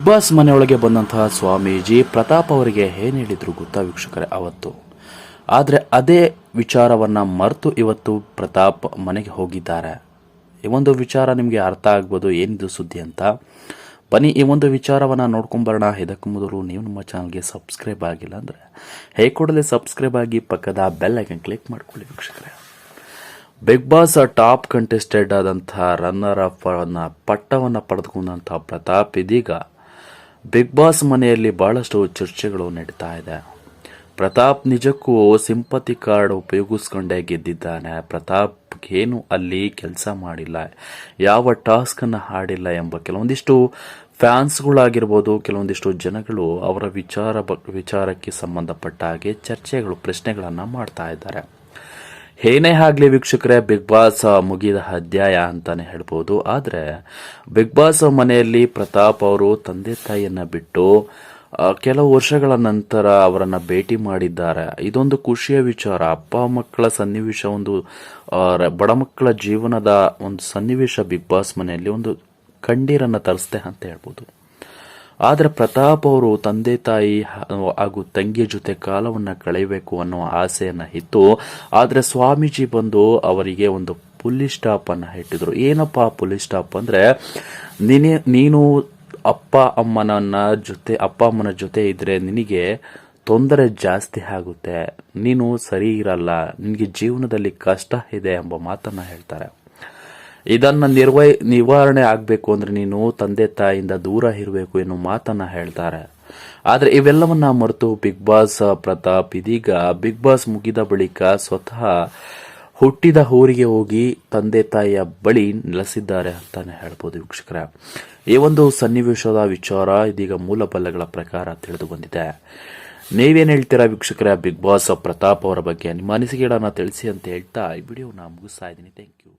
Big boss ಮನೆಯೊಳಗೆ ಬಂದಂತಹ ಸ್ವಾಮೀಜಿ ಪ್ರತಾಪ್ ಅವರಿಗೆ ಏನ್ ಹೇಳಿದ್ರು ಗೊತ್ತಾ ವೀಕ್ಷಕರೇ ಅವತ್ತು. ಆದರೆ ಅದೇ ವಿಚಾರವನ್ನ ಮರೆತು ಇವತ್ತು ಪ್ರತಾಪ್ ಮನೆಗೆ ಹೋಗಿದ್ದಾರೆ. ಈ ಒಂದು ವಿಚಾರ ನಿಮಗೆ ಅರ್ಥ ಆಗ್ಬೋದು, ಏನಿದು ಸುದ್ದಿ ಅಂತ. ಬನ್ನಿ, ಈ ಒಂದು ವಿಚಾರವನ್ನ ನೋಡ್ಕೊಂಬರೋಣ ಇದಕ್ಕೂ ಮೊದಲು ನೀವು ನಮ್ಮ ಚಾನಲ್ಗೆ ಸಬ್ಸ್ಕ್ರೈಬ್ ಆಗಿಲ್ಲ ಅಂದರೆ, ಹೇ ಕೂಡಲೇ ಸಬ್ಸ್ಕ್ರೈಬ್ ಆಗಿ ಪಕ್ಕದ ಬೆಲ್ ಐಕನ್ ಕ್ಲಿಕ್ ಮಾಡ್ಕೊಳ್ಳಿ ವೀಕ್ಷಕರೇ. ಬಿಗ್ ಬಾಸ್ ಟಾಪ್ ಕಂಟೆಸ್ಟೆಡ್ ಆದಂಥ ರನ್ನರ್ ಅಪ್ ಪಟ್ಟವನ್ನು ಪಡೆದುಕೊಂಡಂಥ ಪ್ರತಾಪ್ ಇದೀಗ ಬಿಗ್ ಬಾಸ್ ಮನೆಯಲ್ಲಿ ಬಹಳಷ್ಟು ಚರ್ಚೆಗಳು ನಡೀತಾ ಇದೆ. ಪ್ರತಾಪ್ ನಿಜಕ್ಕೂ ಸಿಂಪತಿ ಕಾರ್ಡ್ ಉಪಯೋಗಿಸ್ಕೊಂಡೇ ಗೆದ್ದಿದ್ದಾನೆ. ಪ್ರತಾಪ್ ಏನು ಅಲ್ಲಿ ಕೆಲಸ ಮಾಡಿಲ್ಲ. ಯಾವ ಟಾಸ್ಕ್ ಅನ್ನ ಹಾಡಿಲ್ಲ ಎಂಬ ಕೆಲವೊಂದಿಷ್ಟು ಫ್ಯಾನ್ಸ್ಗಳಾಗಿರ್ಬೋದು, ಕೆಲವೊಂದಿಷ್ಟು ಜನಗಳು ಅವರ ವಿಚಾರ ವಿಚಾರಕ್ಕೆ ಸಂಬಂಧಪಟ್ಟ ಹಾಗೆ ಚರ್ಚೆಗಳು, ಪ್ರಶ್ನೆಗಳನ್ನು ಮಾಡ್ತಾ ಇದ್ದಾರೆ. ಏನೇ ಆಗ್ಲಿ ವೀಕ್ಷಕರೇ, ಬಿಗ್ ಬಾಸ್ ಮುಗಿದ ಅಧ್ಯಾಯ ಅಂತಾನೆ ಹೇಳ್ಬೋದು. ಆದ್ರೆ, ಬಿಗ್ ಬಾಸ್ ಮನೆಯಲ್ಲಿ ಪ್ರತಾಪ್ ಅವರು ತಂದೆ ತಾಯಿಯನ್ನ ಬಿಟ್ಟು ಕೆಲವು ವರ್ಷಗಳ ನಂತರ ಅವರನ್ನ ಭೇಟಿ ಮಾಡಿದ್ದಾರೆ. ಇದೊಂದು ಖುಷಿಯ ವಿಚಾರ. ಅಪ್ಪ ಮಕ್ಕಳ ಸನ್ನಿವೇಶ ಒಂದು ಬಡ ಮಕ್ಕಳ ಜೀವನದ ಒಂದು ಸನ್ನಿವೇಶ ಬಿಗ್ ಬಾಸ್ ಮನೆಯಲ್ಲಿ ಒಂದು ಕಣ್ಣೀರನ್ನ ತರಿಸ್ದೆ ಅಂತ ಹೇಳ್ಬೋದು. ಆದರೆ ಪ್ರತಾಪ್ ಅವರು ತಂದೆ ತಾಯಿ ಹಾಗೂ ತಂಗಿಯ ಜೊತೆ ಕಾಲವನ್ನು ಕಳೆಯಬೇಕು ಅನ್ನೋ ಆಸೆಯನ್ನು ಇತ್ತು. ಆದರೆ ಸ್ವಾಮೀಜಿ ಬಂದು ಅವರಿಗೆ ಒಂದು ಪುಲಿಸ್ ಸ್ಟಾಪ್ ಅನ್ನು ಇಟ್ಟಿದ್ರು. ಏನಪ್ಪಾ ಪುಲಿಸ್ ಸ್ಟಾಪ್ ಅಂದ್ರೆ ನೀನೆ ನೀನು ಅಪ್ಪ ಅಮ್ಮನನ್ನ ಜೊತೆ, ಅಪ್ಪ ಅಮ್ಮನ ಜೊತೆ ಇದ್ರೆ ನಿನಗೆ ತೊಂದರೆ ಜಾಸ್ತಿ ಆಗುತ್ತೆ. ನೀನು ಸರಿ ಇರಲ್ಲ. ನಿನಗೆ ಜೀವನದಲ್ಲಿ ಕಷ್ಟ ಇದೆ ಎಂಬ ಮಾತನ್ನ ಹೇಳ್ತಾರೆ. ಇದನ್ನ ನಿರ್ವ, ನಿವಾರಣೆ ಆಗಬೇಕು ಅಂದ್ರೆ ನೀನು ತಂದೆ ತಾಯಿಯಿಂದ ದೂರ ಇರಬೇಕು ಎನ್ನುವ ಮಾತನ್ನ ಹೇಳ್ತಾರೆ. ಆದ್ರೆ ಇವೆಲ್ಲವನ್ನ ಮರೆತು ಬಿಗ್ ಬಾಸ್, ಪ್ರತಾಪ್ ಇದೀಗ ಬಿಗ್ ಬಾಸ್ ಮುಗಿದ ಬಳಿಕ ಸ್ವತಃ ಹುಟ್ಟಿದ ಊರಿಗೆ ಹೋಗಿ ತಂದೆ ತಾಯಿಯ ಬಳಿ ನೆಲೆಸಿದ್ದಾರೆ ಅಂತಾನೆ ಹೇಳ್ಬೋದು ವೀಕ್ಷಕರ. ಈ ಒಂದು ಸನ್ನಿವೇಶದ ವಿಚಾರ ಇದೀಗ ಮೂಲಬಲಗಳ ಪ್ರಕಾರ ತಿಳಿದು ಬಂದಿದೆ. ನೀವೇನು ಹೇಳ್ತೀರಾ ವೀಕ್ಷಕರ, ಬಿಗ್ ಬಾಸ್, ಪ್ರತಾಪ್ ಅವರ ಬಗ್ಗೆ? ನಿಮ್ಮ ಅನಿಸಿಕೆಗಳನ್ನ ತಿಳಿಸಿ ಅಂತ ಹೇಳ್ತಾ ಈ ವಿಡಿಯೋನ ಮುಗಿಸ್ತಾ ಇದ್ದೀನಿ. Thank you